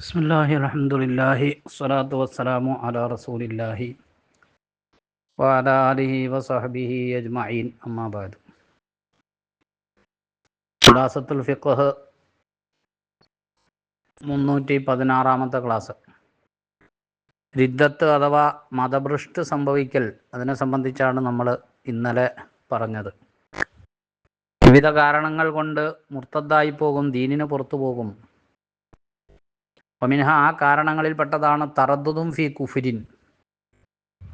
ബിസ്മില്ലാഹി അലഹമുല്ലാഹി സ്വലാത്തു വസ്സലാമു അലാ റസൂലില്ലാഹി വാലാലിഹി വസഹബിഹി അജ്മഈൻ. അമ്മാബാദ് ഖുലാസത്തുൽ ഫിഖ്ഹ് മുന്നൂറ്റി പതിനാറാമത്തെ ക്ലാസ്. രിദ്ദത്ത് അഥവാ മതഭൃഷ്ട് സംഭവിക്കൽ അതിനെ സംബന്ധിച്ചാണ് നമ്മൾ ഇന്നലെ പറഞ്ഞത്. വിവിധ കാരണങ്ങൾ കൊണ്ട് മുർത്തദ്ദായി പോകും ദീനിന് പുറത്തു പോകും ഒമിൻഹ ആ കാരണങ്ങളിൽപ്പെട്ടതാണ് തറദ്ദുദും ഫി കുഫുരിൻ.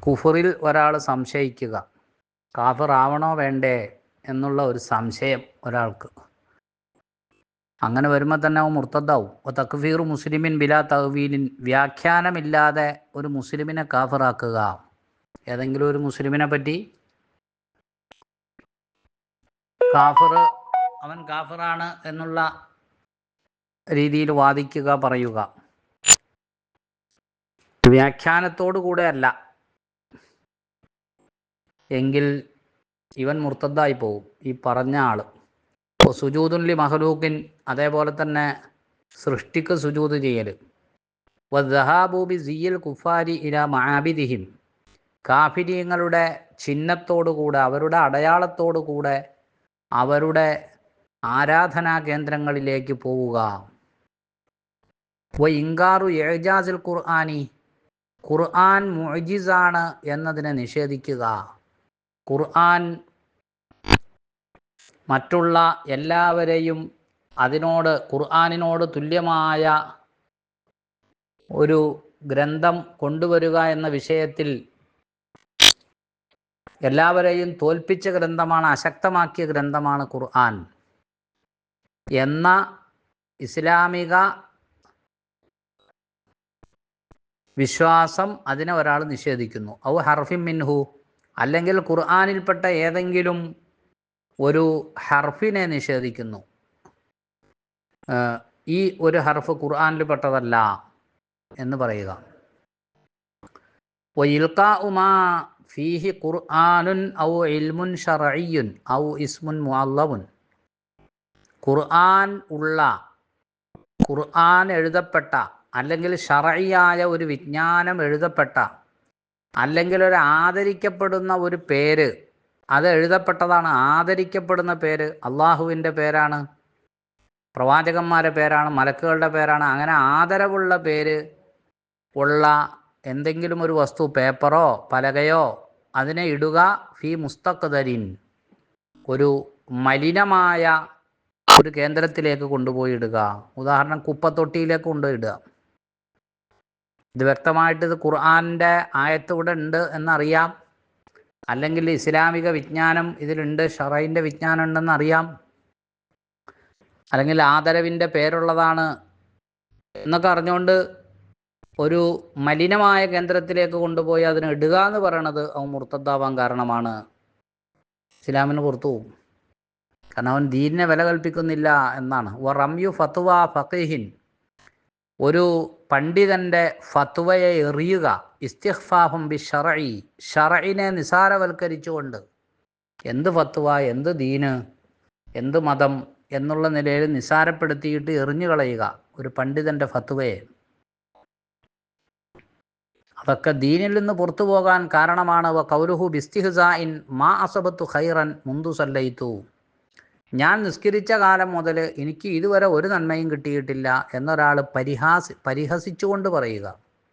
കുഫറിൽ ഒരാൾ സംശയിക്കുക. കാഫർ ആവണോ വേണ്ടേ എന്നുള്ള ഒരു സംശയം ഒരാൾക്ക്. അങ്ങനെ വരുമ്പോൾ തന്നെ അവൻ മുർത്തദ്ദാവും. തക്ഫീർ മുസ്ലിമിൻ ബിലാ തഹ്വീലിൻ. വ്യാഖ്യാനമില്ലാതെ ഒരു മുസ്ലിമിനെ കാഫിറാക്കുക. ഏതെങ്കിലും ഒരു മുസ്ലിമിനെ പറ്റി. കാഫിർ അവൻ കാഫിറാണ് എന്നുള്ള രീതിയിൽ വാദിക്കുക പറയുക. വ്യാഖ്യാനത്തോടു കൂടെ അല്ല എങ്കിൽ ഇവൻ മുർത്തദ്ദായി പോകും ഈ പറഞ്ഞ ആൾ ഇപ്പോൾ സുജൂതുല്ലി മഹലൂക്കിൻ അതേപോലെ തന്നെ സൃഷ്ടിക്ക് സുജൂത് ചെയ്യൽ വദഹാബൂബി സിയൽ കുഫാരി ഇല മാബിദിഹിം കാഫിര്യങ്ങളുടെ ചിഹ്നത്തോടുകൂടെ അവരുടെ അടയാളത്തോടുകൂടെ അവരുടെ ആരാധനാ കേന്ദ്രങ്ങളിലേക്ക് പോവുക. ഇങ്കാറു ഏജാസിൽ ഖുർആാനി. ഖുർആൻ മുഅജിസാണ് എന്നതിനെ നിഷേധിക്കുക. ഖുർആൻ മറ്റുള്ള എല്ലാവരെയും അതിനോട് ഖുർആാനിനോട് തുല്യമായ ഒരു ഗ്രന്ഥം കൊണ്ടുവരിക എന്ന വിഷയത്തിൽ എല്ലാവരെയും തോൽപ്പിച്ച ഗ്രന്ഥമാണ് അശക്തമാക്കിയ ഗ്രന്ഥമാണ് ഖുർആൻ. എന്ന ഇസ്ലാമിക വിശ്വാസം അതിനെ ഒരാൾ നിഷേധിക്കുന്നു. ഔ ഹർഫിൻ മിൻഹു. അല്ലെങ്കിൽ ഖുർആാനിൽപ്പെട്ട ഏതെങ്കിലും ഒരു ഹർഫിനെ നിഷേധിക്കുന്നു. ഈ ഒരു ഹർഫ് ഖുർആാനിൽ പെട്ടതല്ല എന്ന് പറയുക. ഉമാ ഫീഹി ഖുർആാനുൻ ഔ ഇൽമുൻ ഷറയ്യുൻ ഔ ഇസ്മുൻ മുഅല്ലവുൻ. ഖുർആൻ ഉള്ള ഖുർആൻ എഴുതപ്പെട്ട അല്ലെങ്കിൽ ഷറയായ ഒരു വിജ്ഞാനം എഴുതപ്പെട്ട അല്ലെങ്കിൽ ഒരു ആദരിക്കപ്പെടുന്ന ഒരു പേര് അത് എഴുതപ്പെട്ടതാണ് ആദരിക്കപ്പെടുന്ന പേര് അള്ളാഹുവിന്റെ പേരാണ് പ്രവാചകന്മാരുടെ പേരാണ് മലക്കുകളുടെ പേരാണ്. അങ്ങനെ ആദരവുള്ള പേര് ഉള്ള എന്തെങ്കിലും ഒരു വസ്തു പേപ്പറോ പലകയോ അതിനെ ഇടുക ഫി മുസ്തഖദരിൻ ഒരു മലിനമായ ഒരു കേന്ദ്രത്തിലേക്ക് കൊണ്ടുപോയി ഇടുക. ഉദാഹരണം കുപ്പത്തൊട്ടിയിലേക്ക് കൊണ്ടുപോയി ഇടുക. ഇത് വ്യക്തമായിട്ട് ഇത് ഖുർആാനിന്റെ ആയത്ത് ഇവിടെ ഉണ്ട് എന്നറിയാം. അല്ലെങ്കിൽ ഇസ്ലാമിക വിജ്ഞാനം ഇതിലുണ്ട് ഷറൈന്റെ വിജ്ഞാനം ഉണ്ടെന്ന് അറിയാം. അല്ലെങ്കിൽ ആദരവിന്റെ പേരുള്ളതാണ് എന്നൊക്കെ അറിഞ്ഞുകൊണ്ട് ഒരു മലിനമായ കേന്ദ്രത്തിലേക്ക് കൊണ്ടുപോയി അതിനെ ഇടുക എന്ന് പറയണത് അവൻ മുർത്തദ്ദാവാൻ കാരണമാണ്. ഇസ്ലാമിന് പുറത്തു പോകും. കാരണം അവൻ ദീനിനെ വില കൽപ്പിക്കുന്നില്ല എന്നാണ്. വ റംയു ഫത്വ ഫഖീഹിൻ. ഒരു പണ്ഡിതന്റെ ഫത്വയെ എറിയുക ഇസ്തിഹ്ഫാഫും ബി ഷറയി ഷറയിനെ നിസാരവൽക്കരിച്ചുകൊണ്ട് എന്ത് ഫത്വ എന്ത് ദീന് എന്ത് മതം എന്നുള്ള നിലയിൽ നിസാരപ്പെടുത്തിയിട്ട് എറിഞ്ഞു കളയുക ഒരു പണ്ഡിതന്റെ ഫത്വയെ. അതൊക്കെ ദീനിൽ നിന്ന് പുറത്തു പോകാൻ കാരണമാണ്. വ കൗലുഹു മാ അസബത്തു ഖൈറൻ മുന്തു സല്ലയിത്തു ഞാൻ നിസ്കരിച്ച കാലം മുതൽ എനിക്ക് ഇതുവരെ ഒരു നന്മയും കിട്ടിയിട്ടില്ല എന്നൊരാൾ പരിഹാസി പരിഹസിച്ചുകൊണ്ട് പറയുക.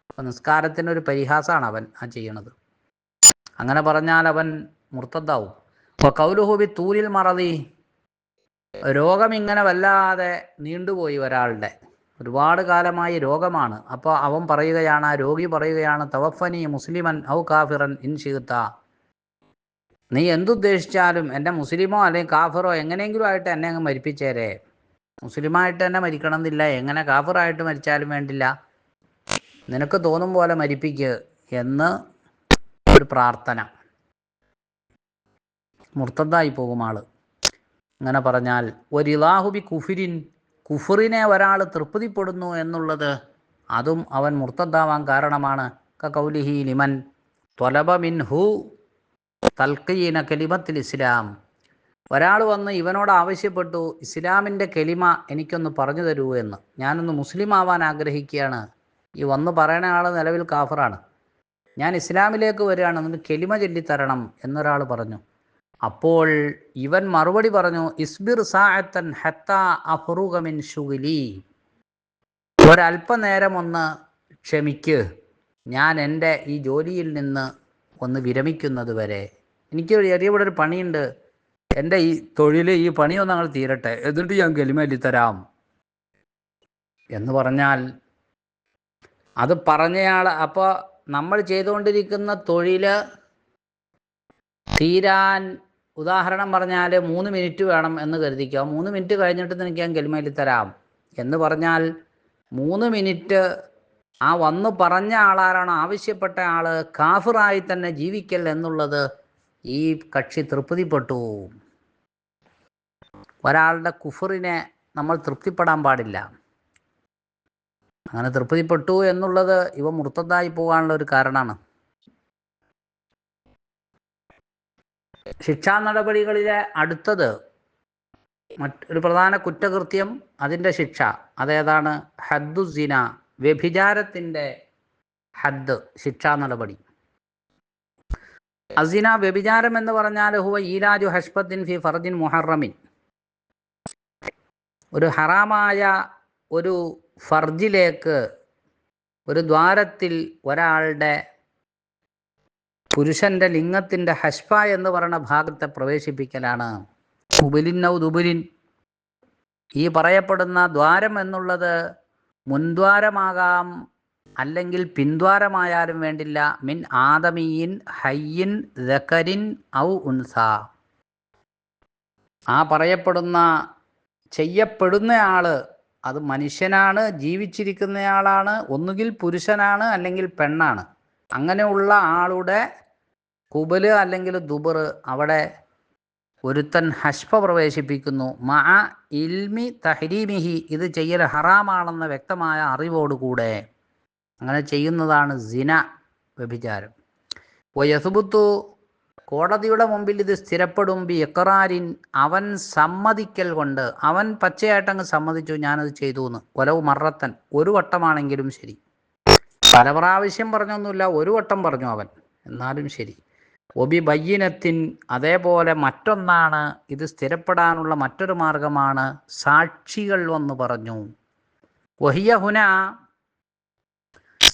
അപ്പം നിസ്കാരത്തിനൊരു പരിഹാസമാണ് അവൻ ആ ചെയ്യണത്. അങ്ങനെ പറഞ്ഞാൽ അവൻ മുർത്തദ്ദാവും. അപ്പോൾ കൗലുഹുബി തൂലിൽ മറതി രോഗം ഇങ്ങനെ വല്ലാതെ നീണ്ടുപോയി ഒരാളുടെ. ഒരുപാട് കാലമായി രോഗമാണ്. അപ്പോൾ അവൻ പറയുകയാണ് ആ രോഗി പറയുകയാണ് തവഫനി മുസ്ലിമൻ ഔ കാഫിറൻ ഇൻ ഷീത്ത നീ എന്തുദ്ദേശിച്ചാലും എന്റെ മുസ്ലിമോ അല്ലെങ്കിൽ കാഫറോ എങ്ങനെയെങ്കിലും ആയിട്ട് എന്നെ അങ്ങ് മരിപ്പിച്ചേരേ. മുസ്ലിമായിട്ട് തന്നെ മരിക്കണം എന്നില്ല എങ്ങനെ കാഫറായിട്ട് മരിച്ചാലും വേണ്ടില്ല. നിനക്ക് തോന്നും പോലെ മരിപ്പിക്ക് എന്ന് ഒരു പ്രാർത്ഥന. മുർത്തതായി പോകും ആൾ. അങ്ങനെ പറഞ്ഞാൽ ഒരു ഇലാഹുബി കുഫിരിൻ കുഫറിനെ ഒരാൾ തൃപ്തിപ്പെടുന്നു എന്നുള്ളത് അതും അവൻ മുർത്തദ്ദാവാൻ കാരണമാണ്. കൗലിഹി ലിമൻ ത്വലബ മിൻ ഹു തൽക്കീന കലിമത്തിൽ ഇസ്ലാം. ഒരാൾ വന്ന് ഇവനോട് ആവശ്യപ്പെട്ടു ഇസ്ലാമിന്റെ കെലിമ എനിക്കൊന്ന് പറഞ്ഞു തരൂ എന്ന്. ഞാനൊന്ന് മുസ്ലിം ആവാൻ ആഗ്രഹിക്കുകയാണ്. ഈ വന്ന് പറയണ ആൾ നിലവിൽ കാഫറാണ്. ഞാൻ ഇസ്ലാമിലേക്ക് വരികയാണ്. എന്നിട്ട് കെലിമ ചൊല്ലിത്തരണം എന്നൊരാൾ പറഞ്ഞു. അപ്പോൾ ഇവൻ മറുപടി പറഞ്ഞു ഇസ്ബിർ സാഅത്തൻ ഹത്ത അഫ്റുഗമിൻ ഷുഗിലി. ഒരല്പനേരം ഒന്ന് ക്ഷമിക്ക്. ഞാൻ എന്റെ ഈ ജോലിയിൽ നിന്ന് ഒന്ന് വിരമിക്കുന്നത് വരെ എനിക്ക് ചെറിയ ഒരു പണിയുണ്ട്. എന്റെ ഈ തൊഴിൽ ഈ പണിയൊന്നും ഞങ്ങൾ തീരട്ടെ. എന്നിട്ട് ഞാൻ ഗലിമല്ലി തരാം. എന്ന് പറഞ്ഞാൽ അത് പറഞ്ഞയാൾ അപ്പോൾ നമ്മൾ ചെയ്തുകൊണ്ടിരിക്കുന്ന തൊഴിൽ തീരാൻ ഉദാഹരണം പറഞ്ഞാൽ മൂന്ന് മിനിറ്റ് വേണം എന്ന് കരുതിക്കുക മൂന്ന് മിനിറ്റ് കഴിഞ്ഞിട്ട് നിനക്ക് ഞാൻ കെലിമല്ലി തരാം. എന്ന് പറഞ്ഞാൽ മൂന്ന് മിനിറ്റ് ആ വന്ന് പറഞ്ഞ ആളാരാണോ? ആവശ്യപ്പെട്ട ആൾ കാഫിറായി തന്നെ ജീവിക്കൽ എന്നുള്ളത് ഈ കക്ഷി തൃപ്തിപ്പെട്ടു. ഒരാളുടെ കുഫറിനെ നമ്മൾ തൃപ്തിപ്പെടാൻ പാടില്ല. അങ്ങനെ തൃപ്തിപ്പെട്ടു എന്നുള്ളത് ഇവ മുർത്തതായി പോകാനുള്ള ഒരു കാരണമാണ്. ശിക്ഷാ നടപടികളിലെ അടുത്തത് മറ്റൊരു പ്രധാന കുറ്റകൃത്യം അതിന്റെ ശിക്ഷ. അതേതാണ് ഹദ്ദുസിന വ്യഭിചാരത്തിന്റെ ഹദ് ശിക്ഷാ നടപടി. അസിന വ്യഭിചാരം എന്ന് പറഞ്ഞാൽ ഹുവ ഈലാജു ഹഷ്പത്തിൻ ഫി ഫർജിൻ മുഹറമിൻ. ഒരു ഹറാമായ ഒരു ഫർജിലേക്ക് ഒരു ദ്വാരത്തിൽ ഒരാളുടെ പുരുഷന്റെ ലിംഗത്തിന്റെ ഹഷ്പ എന്ന് പറയുന്ന ഭാഗത്തെ പ്രവേശിപ്പിക്കലാണ്. ഉബിലിൻ ഈ പറയപ്പെടുന്ന ദ്വാരം എന്നുള്ളത് മുൻദ്വാരമാകാം അല്ലെങ്കിൽ പിന്ദ്വാരമായാലും വേണ്ടില്ല. മിൻ ആദമീൻ ഹയ്യിൻ ദക്കരിൻ ഔ ഉൻസ. ആ പറയപ്പെടുന്ന ചെയ്യപ്പെടുന്ന ചെയ്യപ്പെടുന്നയാൾ അത് മനുഷ്യനാണ് ജീവിച്ചിരിക്കുന്നയാളാണ് ഒന്നുകിൽ പുരുഷനാണ് അല്ലെങ്കിൽ പെണ്ണാണ്. അങ്ങനെയുള്ള ആളുടെ കുബൽ അല്ലെങ്കിൽ ദുബർ അവിടെ ഒരുത്തൻ ഹഷ്പ പ്രവേശിപ്പിക്കുന്നു. മഅ ഇൽമി തഹരീമിഹി. ഇത് ചെയ്യൽ ഹറാമാണെന്ന വ്യക്തമായ അറിവോടുകൂടെ. അങ്ങനെ ചെയ്യുന്നതാണ് സിന വ്യഭിചാരം. വയസുബുത്തു കോടതിയുടെ മുമ്പിൽ ഇത് സ്ഥിരപ്പെടും. ബി എക്കറാരിൻ അവൻ സമ്മതിക്കൽ കൊണ്ട് അവൻ പച്ചയായിട്ടങ്ങ് സമ്മതിച്ചു ഞാനത് ചെയ്തു എന്ന് കൊലവ് മറത്തൻ ഒരു വട്ടമാണെങ്കിലും ശരി. പല പ്രാവശ്യം പറഞ്ഞൊന്നുമില്ല ഒരു വട്ടം പറഞ്ഞു അവൻ. എന്നാലും ശരി. ഒബി ബയ്യനത്തിൻ അതേപോലെ മറ്റൊന്നാണ്. ഇത് സ്ഥിരപ്പെടാനുള്ള മറ്റൊരു മാർഗമാണ് സാക്ഷികൾ വന്ന് പറഞ്ഞു. ഒഹിയ ഹുന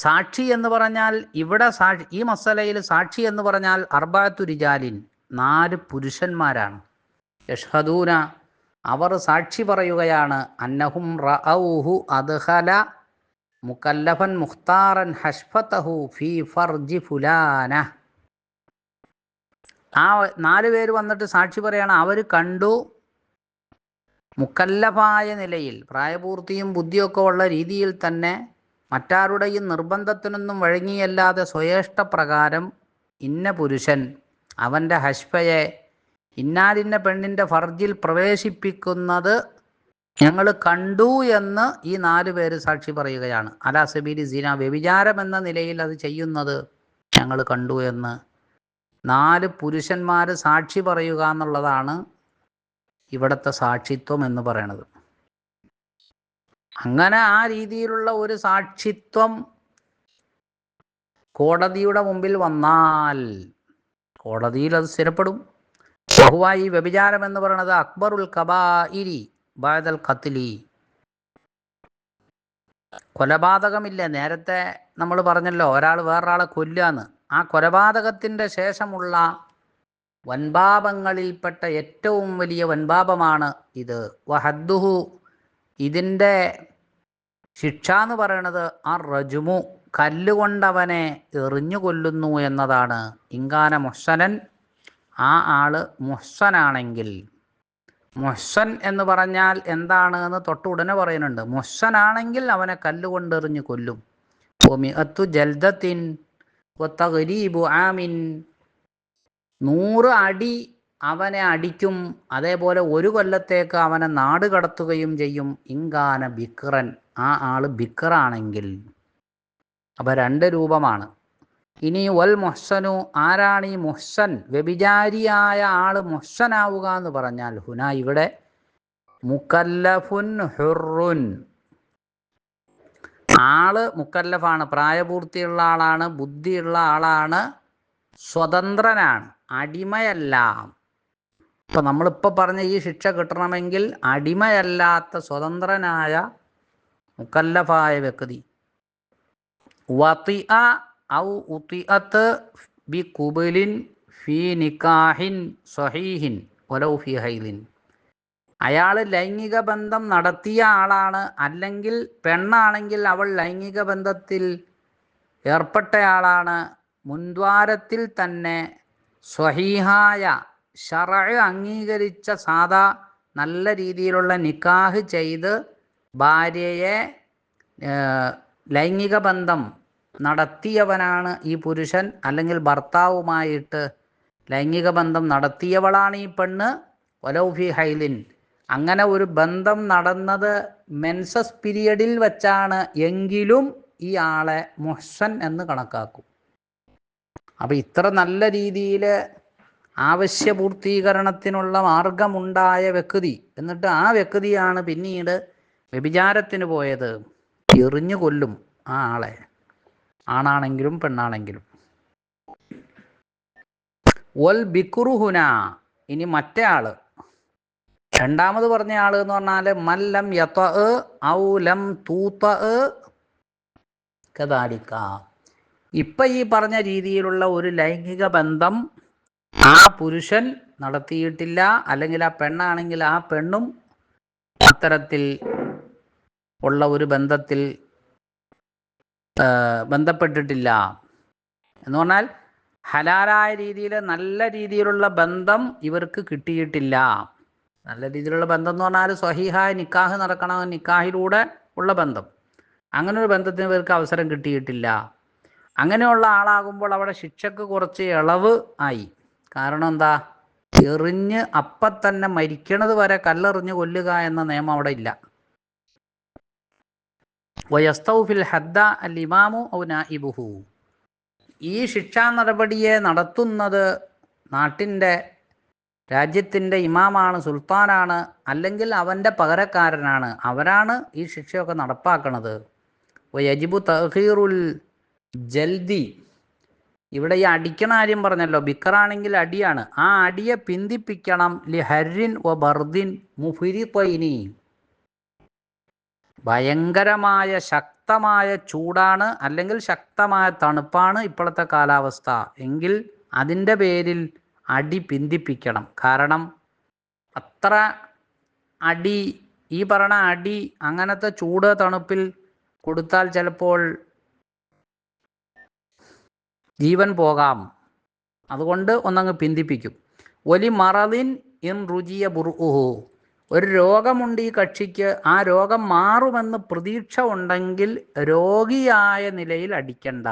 സാക്ഷി എന്ന് പറഞ്ഞാൽ ഇവിടെ സാക്ഷി ഈ മസലയിൽ സാക്ഷി എന്ന് പറഞ്ഞാൽ അർബാത്തു റിജാലിൻ നാല് പുരുഷന്മാരാണ്. യഷ്ഹദൂന അവർ സാക്ഷി പറയുകയാണ് അന്നഹും റഊഹു അദ്ഹല മുക്കല്ലഫൻ മുഖ്താറൻ ഹഷ്ഫത്തഹു ഫി ഫർജി ഫുലാന. ആ നാല് പേര് വന്നിട്ട് സാക്ഷി പറയാണ് അവർ കണ്ടു മുക്കല്ലഫായ നിലയിൽ പ്രായപൂർത്തിയും ബുദ്ധിയൊക്കെ ഉള്ള രീതിയിൽ തന്നെ മറ്റാരുടെയും നിർബന്ധത്തിനൊന്നും വഴങ്ങിയല്ലാതെ സ്വയേഷ്ടപ്രകാരം ഇന്ന പുരുഷൻ അവന്റെ ഹഷ്ഫയെ ഇന്നാലിന്ന പെണ്ണിന്റെ ഫർജിൽ പ്രവേശിപ്പിക്കുന്നത് ഞങ്ങൾ കണ്ടു എന്ന് ഈ നാല് പേര് സാക്ഷി പറയുകയാണ്. അലാ സബീലി സീന വ്യഭിചാരം എന്ന നിലയിൽ അത് ചെയ്യുന്നത് ഞങ്ങൾ കണ്ടു എന്ന്. നാല് പുരുഷന്മാർ സാക്ഷി പറയുക എന്നുള്ളതാണ് ഇവിടുത്തെ സാക്ഷിത്വം എന്ന് പറയണത് അങ്ങനെ ആ രീതിയിലുള്ള ഒരു സാക്ഷിത്വം കോടതിയുടെ മുമ്പിൽ വന്നാൽ കോടതിയിൽ അത് സ്ഥിരപ്പെടും. ബഹുവായി വ്യഭിചാരം എന്ന് പറയുന്നത് അക്ബറുൽ ഇരി ബാദൽ ഖത്ലി. കൊലപാതകമില്ല? നേരത്തെ നമ്മൾ പറഞ്ഞല്ലോ ഒരാൾ വേറൊരാളെ കൊല്ലാന്ന് ആ കൊലപാതകത്തിന്റെ ശേഷമുള്ള വൻപാപങ്ങളിൽപ്പെട്ട ഏറ്റവും വലിയ വൻപാപമാണ് ഇത്. വഹദ്ദുഹു ഇതിന്റെ ശിക്ഷ എന്ന് പറയണത് ആ റജുമു കല്ലുകൊണ്ടവനെ എറിഞ്ഞു കൊല്ലുന്നു എന്നതാണ്. ഇങ്കാന മുഹ്സനൻ ആ ആൾ മുഹ്സനാണെങ്കിൽ. മുഹ്സൻ എന്ന് പറഞ്ഞാൽ എന്താണ് എന്ന് തൊട്ടുടനെ പറയുന്നുണ്ട്. മുഹ്സനാണെങ്കിൽ അവനെ കല്ലുകൊണ്ട് എറിഞ്ഞു കൊല്ലും. ഒമിഅത്തു ജൽദത്തിൻ ഒത്തഗരീബു ആമിൻ. നൂറ് അടി അവനെ അടിക്കും. അതേപോലെ ഒരു കൊല്ലത്തേക്ക് അവനെ നാട് കടത്തുകയും ചെയ്യും. ഇങ്കാന ബിക്റൻ ആ ആൾ ബിക്റാണെങ്കിൽ അപ്പം രണ്ട് രൂപമാണ്. ഇനി വൽ മൊഹ്സനു. ആരാണ് ഈ മൊഹ്സൻ? വ്യഭിചാരിയായ ആൾ മൊഹ്സനാവുക എന്ന് പറഞ്ഞാൽ ഹുന ഇവിടെ മുക്കല്ലഫുൻ ഹുറുൻ. ആൾ മുക്കല്ലഫാണ്. പ്രായപൂർത്തിയുള്ള ആളാണ്. ബുദ്ധിയുള്ള ആളാണ്. സ്വതന്ത്രനാണ്. അടിമയല്ല. ഇപ്പൊ നമ്മളിപ്പോൾ പറഞ്ഞ ഈ ശിക്ഷ കിട്ടണമെങ്കിൽ അടിമയല്ലാത്ത സ്വതന്ത്രനായ മുക്കല്ലഫായ വ്യക്തി. ഹൈലിൻ. അയാൾ ലൈംഗിക ബന്ധം നടത്തിയ ആളാണ്. അല്ലെങ്കിൽ പെണ്ണാണെങ്കിൽ അവൾ ലൈംഗിക ബന്ധത്തിൽ ഏർപ്പെട്ടയാളാണ്. മുൻദ്വാരത്തിൽ തന്നെ സ്വഹീഹായ ഷറ അംഗീകരിച്ച സാധാ നല്ല രീതിയിലുള്ള നിക്കാഹ് ചെയ്ത് ഭാര്യയെ ലൈംഗിക ബന്ധം നടത്തിയവനാണ് ഈ പുരുഷൻ. അല്ലെങ്കിൽ ഭർത്താവുമായിട്ട് ലൈംഗിക ബന്ധം നടത്തിയവളാണ് ഈ പെണ്ണ്. ഒലൗഫി ഹൈലിൻ. അങ്ങനെ ഒരു ബന്ധം നടന്നത് മെൻസസ് പീരിയഡിൽ വച്ചാണ് എങ്കിലും ഈ ആളെ മുഹ്സൻ എന്ന് കണക്കാക്കും. അപ്പം ഇത്ര നല്ല രീതിയിൽ ആവശ്യപൂർത്തീകരണത്തിനുള്ള മാർഗമുണ്ടായ വ്യക്തി. എന്നിട്ട് ആ വ്യക്തിയാണ് പിന്നീട് വ്യഭിചാരത്തിന് പോയത്. എറിഞ്ഞു കൊല്ലും ആ ആളെ. ആണാണെങ്കിലും പെണ്ണാണെങ്കിലും. ഒൽ ബിക്കുറുഹുന ഇനി മറ്റേ ആൾ രണ്ടാമത് പറഞ്ഞ ആൾ എന്ന് പറഞ്ഞാൽ മല്ലം യത്ത ഔ ലം തൂത്ത കദാലിക്ക ഇപ്പൊ ഈ പറഞ്ഞ രീതിയിലുള്ള ഒരു ലൈംഗിക ബന്ധം ആ പുരുഷൻ നടത്തിയിട്ടില്ല അല്ലെങ്കിൽ ആ പെണ്ണാണെങ്കിൽ ആ പെണ്ണും അത്തരത്തിൽ ഉള്ള ഒരു ബന്ധത്തിൽ ബന്ധപ്പെട്ടിട്ടില്ല. എന്ന് പറഞ്ഞാൽ ഹലാലായ രീതിയിൽ നല്ല രീതിയിലുള്ള ബന്ധം ഇവർക്ക് കിട്ടിയിട്ടില്ല. നല്ല രീതിയിലുള്ള ബന്ധം എന്ന് പറഞ്ഞാൽ സ്വഹീഹായ നിക്കാഹ് നടക്കണം നിക്കാഹിലൂടെ ഉള്ള ബന്ധം. അങ്ങനെ ഒരു ബന്ധത്തിന് ഇവർക്ക് അവസരം കിട്ടിയിട്ടില്ല. അങ്ങനെയുള്ള ആളാകുമ്പോൾ അവിടെ ശിക്ഷക്ക് കുറച്ച് ഇളവ് ആയി. കാരണം എന്താ എറിഞ്ഞ് അപ്പം തന്നെ മരിക്കണത് വരെ കല്ലെറിഞ്ഞ് കൊല്ലുക എന്ന നിയമം അവിടെ ഇല്ല. വയസ്തൗഫിൽ ഹദ്ദ അൽ ഇമാമു ഔ നായിബുഹു. ഈ ശിക്ഷാ നടപടിയെ നടത്തുന്നത് നാട്ടിന്റെ രാജ്യത്തിന്റെ ഇമാമാണ് സുൽത്താനാണ് അല്ലെങ്കിൽ അവന്റെ പകരക്കാരനാണ്. അവരാണ് ഈ ശിക്ഷയൊക്കെ നടപ്പാക്കണത്. യജിബു തഹീറുൽ ജൽദി ഇവിടെ ഈ അടിക്കണ കാര്യം പറഞ്ഞല്ലോ. ബിക്കറാണെങ്കിൽ അടിയാണ്. ആ അടിയെ പിന്തിപ്പിക്കണം. ലി ഹരിൻ വ ബർദിൻ മുഫിരിത്വൈനി ഭയങ്കരമായ ശക്തമായ ചൂടാണ് അല്ലെങ്കിൽ ശക്തമായ തണുപ്പാണ് ഇപ്പോഴത്തെ കാലാവസ്ഥ. എങ്കിൽ അതിന്റെ പേരിൽ അടി പിന്തിപ്പിക്കണം. കാരണം അത്ര അടി ഈ പറഞ്ഞ അടി അങ്ങനത്തെ ചൂട് തണുപ്പിൽ കൊടുത്താൽ ചിലപ്പോൾ ജീവൻ പോകാം. അതുകൊണ്ട് ഒന്നങ്ങ് പിന്തിപ്പിക്കും. ഒലി മറദിൻ ഇൻ റുജിയ ബുർഹു ഒരു രോഗമുണ്ട് ഈ കക്ഷിക്ക്. ആ രോഗം മാറുമെന്ന് പ്രതീക്ഷ ഉണ്ടെങ്കിൽ രോഗിയായ നിലയിൽ അടിക്കണ്ട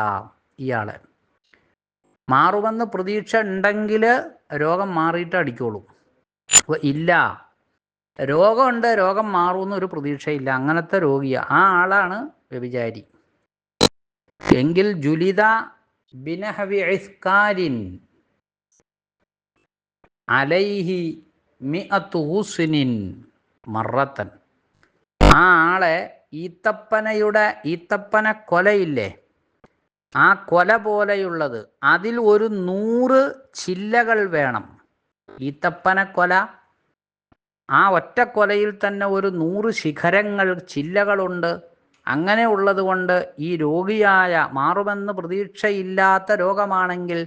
ഇയാളെ. മാറുമെന്ന് പ്രതീക്ഷ ഉണ്ടെങ്കിൽ രോഗം മാറിയിട്ട് അടിക്കോളൂ. ഇല്ല. രോഗമുണ്ട് രോഗം മാറുമെന്ന് ഒരു പ്രതീക്ഷയില്ല. അങ്ങനത്തെ രോഗിയാണ് ആ ആളാണ് വ്യഭിചാരി. എങ്കിൽ ജുലിത ബിനഹവി ഇസ്കാരിൻ അലൈഹി മിഅത്തു ഹുസ്നിൻ മറത്തൻ. ആ ആളെ ഈത്തപ്പനയുടെ ഈത്തപ്പന കൊലയില്ലേ? ആ കൊല പോലെയുള്ളത്. അതിൽ ഒരു നൂറ് ചില്ലകൾ വേണം. ഈത്തപ്പന കൊല. ആ ഒറ്റ കൊലയിൽ തന്നെ ഒരു നൂറ് ശിഖരങ്ങൾ ചില്ലകളുണ്ട്. അങ്ങനെ ഉള്ളതുകൊണ്ട് ഈ രോഗിയായ മാറുമെന്ന് പ്രതീക്ഷയില്ലാത്ത രോഗമാണെങ്കിൽ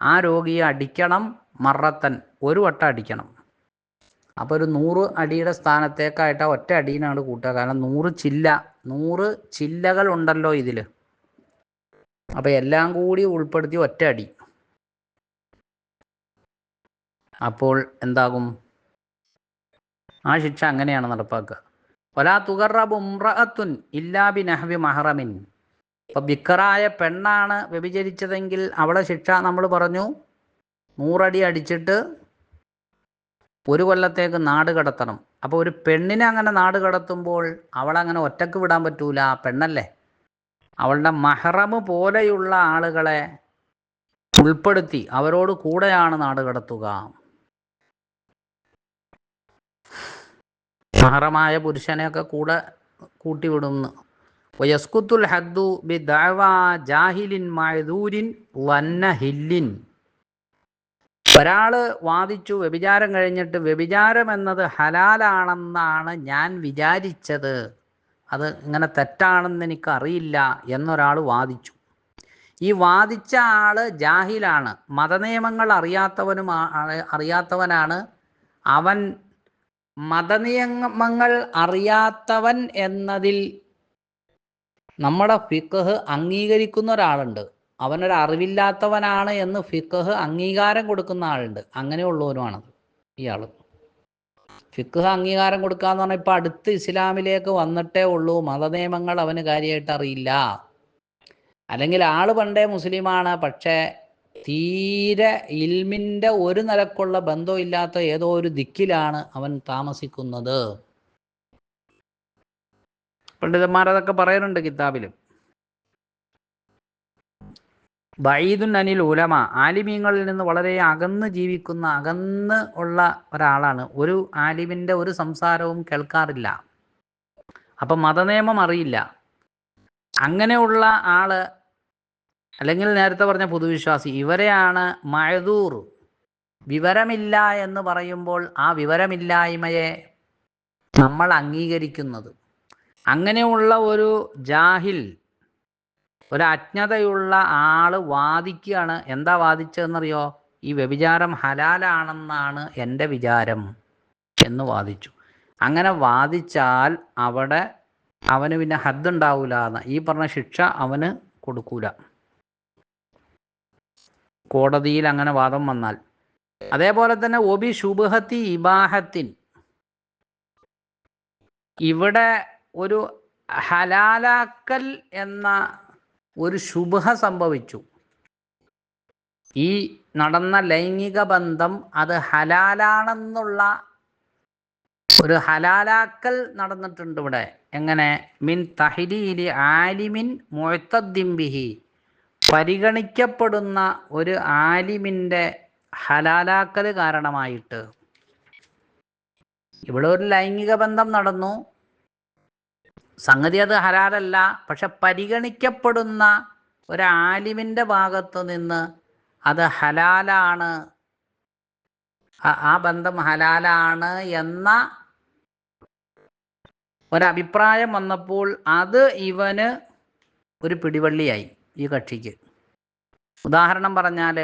ആ രോഗിയെ അടിക്കണം മറത്തൻ ഒരു വട്ടം അടിക്കണം. അപ്പോൾ ഒരു നൂറ് അടിയുടെ സ്ഥാനത്തേക്കായിട്ട് ഒറ്റ അടിയിനാണ് കൂട്ടുക. കാരണം നൂറ് ചില്ല നൂറ് ചില്ലകൾ ഉണ്ടല്ലോ ഇതിൽ അപ്പോൾ എല്ലാം കൂടി ഉൾപ്പെടുത്തി ഒറ്റ അടി. അപ്പോൾ എന്താകും? ആ ശിക്ഷ അങ്ങനെയാണ് നടപ്പാക്കുക. ഒലാ നഹ്വി ഇപ്പൊ ബിക്കറായ പെണ്ണാണ് വ്യഭിചരിച്ചതെങ്കിൽ അവളെ ശിക്ഷ നമ്മൾ പറഞ്ഞു. നൂറടി അടിച്ചിട്ട് ഒരു കൊല്ലത്തേക്ക് നാട് കടത്തണം. അപ്പോൾ ഒരു പെണ്ണിനെ അങ്ങനെ നാട് കടത്തുമ്പോൾ അവളങ്ങനെ ഒറ്റയ്ക്ക് വിടാൻ പറ്റൂല. പെണ്ണല്ലേ? അവളുടെ മഹറമ് പോലെയുള്ള ആളുകളെ ഉൾപ്പെടുത്തി അവരോട് കൂടെയാണ് നാട് കടത്തുക. മഹറമായ പുരുഷനെയൊക്കെ കൂടെ കൂട്ടിവിടുന്നു. വയസ്കുത്തുൽ ഹദ്ദു ബി ജാഹിലിൻ മഅദൂരിൻ വന്ന ഹില്ലിൻ. ഒരാൾ വാദിച്ചു വ്യഭിചാരം കഴിഞ്ഞിട്ട് വ്യഭിചാരം എന്നത് ഹലാലാണെന്നാണ് ഞാൻ വിചാരിച്ചത്. അത് ഇങ്ങനെ തെറ്റാണെന്ന് എനിക്കറിയില്ല എന്നൊരാൾ വാദിച്ചു. ഈ വാദിച്ച ആൾ ജാഹിലാണ്. മതനിയമങ്ങൾ അറിയാത്തവനും അറിയാത്തവനാണ്. അവൻ മതനിയമങ്ങൾ അറിയാത്തവൻ എന്നതിൽ നമ്മുടെ ഫിക്കഹ് അംഗീകരിക്കുന്ന ഒരാളുണ്ട്. അവനൊരു അറിവില്ലാത്തവനാണ് എന്ന് ഫിക്കഹ് അംഗീകാരം കൊടുക്കുന്ന ആളുണ്ട്. അങ്ങനെയുള്ളവനുമാണത് ഇയാൾ. ഫിക്കഹ് അംഗീകാരം കൊടുക്കുക എന്ന് പറഞ്ഞാൽ ഇപ്പം അടുത്ത് ഇസ്ലാമിലേക്ക് വന്നിട്ടേ ഉള്ളൂ. മതനിയമങ്ങൾ അവന് കാര്യമായിട്ട് അറിയില്ല. അല്ലെങ്കിൽ ആൾ പണ്ടേ മുസ്ലിമാണ്. പക്ഷേ തീരെ ഇൽമിന്റെ ഒരു നിലക്കുള്ള ബന്ധമില്ലാത്ത ഏതോ ഒരു ദിക്കിലാണ് അവൻ താമസിക്കുന്നത്. പണ്ഡിതന്മാരതൊക്കെ പറയുന്നുണ്ട് കിതാബിലും. ബൈദുൻ അനിൽ ഉലമ ആലിമീങ്ങളിൽ നിന്ന് വളരെ അകന്ന് ജീവിക്കുന്ന അകന്ന് ഉള്ള ഒരാളാണ്. ഒരു ആലിമിന്റെ ഒരു സംസാരവും കേൾക്കാറില്ല. അപ്പം മതനിയമം അറിയില്ല. അങ്ങനെയുള്ള ആൾ അല്ലെങ്കിൽ നേരത്തെ പറഞ്ഞ പൊതുവിശ്വാസി ഇവരെയാണ് മഴദൂർ. വിവരമില്ല എന്ന് പറയുമ്പോൾ ആ വിവരമില്ലായ്മയെ നമ്മൾ അംഗീകരിക്കുന്നത്. അങ്ങനെയുള്ള ഒരു ജാഹിൽ ഒരു അജ്ഞതയുള്ള ആൾ വാദിക്കുകയാണ്. എന്താ വാദിച്ചതെന്നറിയോ? ഈ വ്യഭിചാരം ഹലാലാണെന്നാണ് എന്റെ വിചാരം എന്ന് വാദിച്ചു. അങ്ങനെ വാദിച്ചാൽ അവിടെ അവന് പിന്നെ ഹദ് ഉണ്ടാവില്ല എന്ന്. ഈ പറഞ്ഞ ശിക്ഷ അവന് കൊടുക്കൂല. കോടതിയിൽ അങ്ങനെ വാദം വന്നാൽ. അതേപോലെ തന്നെ ഒബി ശുഭഹത്തി ഇബാഹത്തിൻ. ഇവിടെ ഒരു ഹലാലാക്കൽ എന്ന ഒരു ശുഭ സംഭവിച്ചു. ഈ നടന്ന ലൈംഗിക ബന്ധം അത് ഹലാലാണെന്നുള്ള ഒരു ഹലാലാക്കൽ നടന്നിട്ടുണ്ട് ഇവിടെ. എങ്ങനെ? മിൻ തഹിലീലി ആലിമിൻ മുഴത്തദ്ദിംബിഹി പരിഗണിക്കപ്പെടുന്ന ഒരു ആലിമിന്റെ ഹലാലാക്കൽ കാരണമായിട്ട്. ഇവിടെ ഒരു ലൈംഗിക ബന്ധം നടന്നു. സംഗതി അത് ഹലാലല്ല. പക്ഷെ പരിഗണിക്കപ്പെടുന്ന ഒരു ആലിമിന്റെ ഭാഗത്തു നിന്ന് അത് ഹലാലാണ്. ആ ബന്ധം ഹലാലാണ് എന്ന ഒരഭിപ്രായം വന്നപ്പോൾ അത് ഇവന് ഒരു പിടിവള്ളിയായി ഈ കക്ഷിക്ക്. ഉദാഹരണം പറഞ്ഞാൽ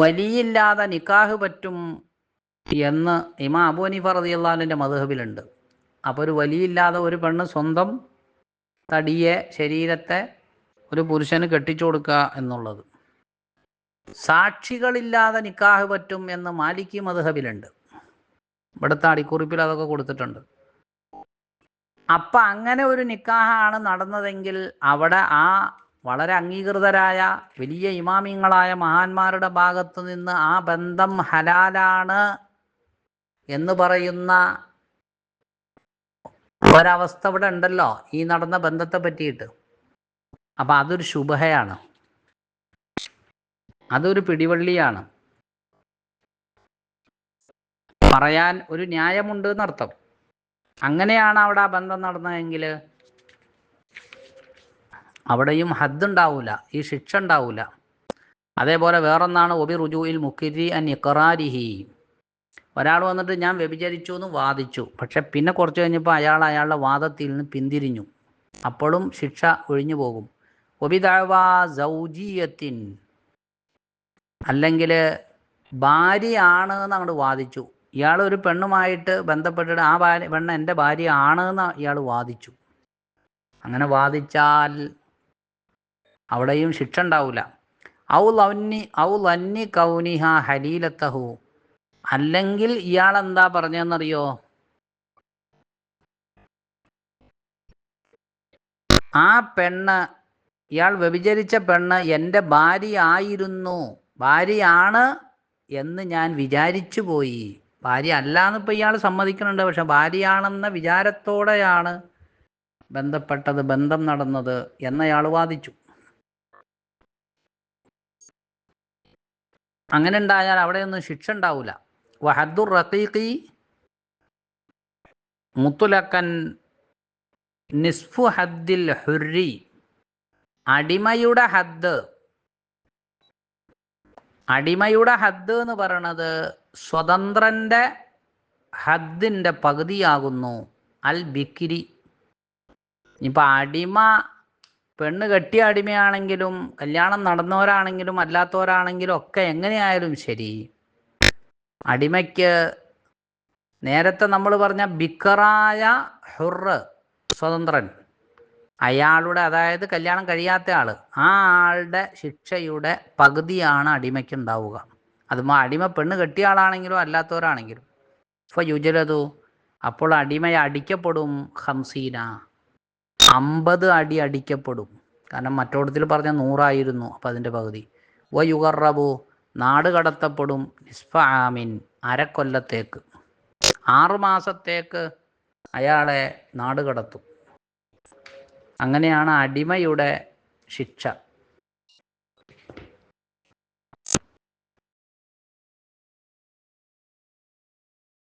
വലിയില്ലാതെ നിക്കാഹ് പറ്റും എന്ന് ഇമാ അബു ഹനീഫ റളിയല്ലാഹുവിന്റെ മധുഹബിലുണ്ട് അപ്പോൾ ഒരു വലിയില്ലാതെ ഒരു പെണ്ണ് സ്വന്തം തടിയെ ശരീരത്തെ ഒരു പുരുഷന് കെട്ടിച്ചു കൊടുക്കുക എന്നുള്ളത്. സാക്ഷികളില്ലാതെ നിക്കാഹ് പറ്റും എന്ന് മാലിക്കി മധുഹബിലുണ്ട് ഇവിടുത്തെ അടിക്കുറിപ്പിൽ അതൊക്കെ കൊടുത്തിട്ടുണ്ട്. അപ്പം അങ്ങനെ ഒരു നിക്കാഹാണ് നടന്നതെങ്കിൽ അവിടെ ആ വളരെ അംഗീകൃതരായ വലിയ ഇമാമിങ്ങളായ മഹാന്മാരുടെ ഭാഗത്തു നിന്ന് ആ ബന്ധം ഹലാലാണ് എന്ന് പറയുന്ന ഒരവസ്ഥ ഇവിടെ ഉണ്ടല്ലോ ഈ നടന്ന ബന്ധത്തെ പറ്റിയിട്ട്. അപ്പം അതൊരു ശുഭയാണ്. അതൊരു പിടിവള്ളിയാണ്. പറയാൻ ഒരു ന്യായമുണ്ട് എന്നർത്ഥം. അങ്ങനെയാണ് അവിടെ ആ ബന്ധം നടന്നതെങ്കിൽ അവിടെയും ഹദ് ഈ ശിക്ഷ ഉണ്ടാവില്ല അതേപോലെ വേറൊന്നാണ് ഒബി റുജുയിൽ മുക്കിരി അൻ ഇക്കറാരിഹി ഒരാൾ വന്നിട്ട് ഞാൻ വ്യഭിചരിച്ചു എന്ന് വാദിച്ചു. പക്ഷെ പിന്നെ കുറച്ച് കഴിഞ്ഞപ്പോൾ അയാൾ അയാളുടെ വാദത്തിൽ നിന്ന് പിന്തിരിഞ്ഞു. അപ്പോഴും ശിക്ഷ ഒഴിഞ്ഞു പോകും. ഒബി സൗജീയത്തിൻ. അല്ലെങ്കിൽ ഭാര്യയാണ് എന്ന് അങ്ങോട്ട് വാദിച്ചു. ഇയാൾ ഒരു പെണ്ണുമായിട്ട് ബന്ധപ്പെട്ടിട്ട് ആ ഭാര്യ പെണ്ണ് എന്റെ ഭാര്യ ആണ് എന്ന് ഇയാൾ വാദിച്ചു. അങ്ങനെ വാദിച്ചാൽ അവിടെയും ശിക്ഷ ഉണ്ടാവില്ല ഔ ലന്നി ഔ ലന്നി കൗനിഹ ഹലീലത്തഹു. അല്ലെങ്കിൽ ഇയാൾ എന്താ പറഞ്ഞെന്നറിയോ ആ പെണ്ണ് ഇയാൾ വ്യഭിചരിച്ച പെണ്ണ് എന്റെ ഭാര്യ ആയിരുന്നു. ഭാര്യയാണ് എന്ന് ഞാൻ വിചാരിച്ചു പോയി. ഭാര്യ അല്ല എന്നിപ്പോൾ ഇയാൾ സമ്മതിക്കുന്നുണ്ട്. പക്ഷെ ഭാര്യയാണെന്ന വിചാരത്തോടെയാണ് ബന്ധപ്പെട്ടത് ബന്ധം നടന്നത് എന്നയാൾ വാദിച്ചു. അങ്ങനെ ഉണ്ടായാൽ അവിടെയൊന്നും ശിക്ഷ ഉണ്ടാവില്ല വഹദ്ദുർ റഖീഖി മുത്തുലക്കൻ നിസ്ഫു ഹദ്ദിൽ ഹുരി അടിമയുടെ ഹദ്ദ് അടിമയുടെ ഹദ്ദ് എന്ന് പറയണത് സ്വതന്ത്രന്റെ ഹദ്ദിന്റെ പകുതിയാകുന്നു. അൽ ബിക്കിരി. ഇപ്പം അടിമ പെണ്ണ് കെട്ടിയ അടിമയാണെങ്കിലും കല്യാണം നടന്നവരാണെങ്കിലും അല്ലാത്തവരാണെങ്കിലും ഒക്കെ എങ്ങനെയായാലും ശരി. അടിമയ്ക്ക് നേരത്തെ നമ്മൾ പറഞ്ഞ ബിക്കറായ ഹുറ് സ്വതന്ത്രൻ. അയാളുടെ അതായത് കല്യാണം കഴിയാത്ത ആൾ ആ ആളുടെ ശിക്ഷയുടെ പകുതിയാണ് അടിമയ്ക്ക് ഉണ്ടാവുക അതുമ്പോൾ അടിമ പെണ്ണ് കെട്ടിയ ആളാണെങ്കിലും അല്ലാത്തവരാണെങ്കിലും. ഇപ്പോൾ യുജലതു അപ്പോൾ അടിമയെ അടിക്കപ്പെടും ഹംസീന അമ്പത് അടി അടിക്കപ്പെടും. കാരണം മറ്റോടത്തിൽ പറഞ്ഞ നൂറായിരുന്നു അപ്പം അതിന്റെ പകുതി. വ യുഗറബു നാട് കടത്തപ്പെടും നിസ്ഫ ആമിൻ അരക്കൊല്ലത്തേക്ക്. ആറു മാസത്തേക്ക് അയാളെ നാട് കടത്തും. അങ്ങനെയാണ് അടിമയുടെ ശിക്ഷ.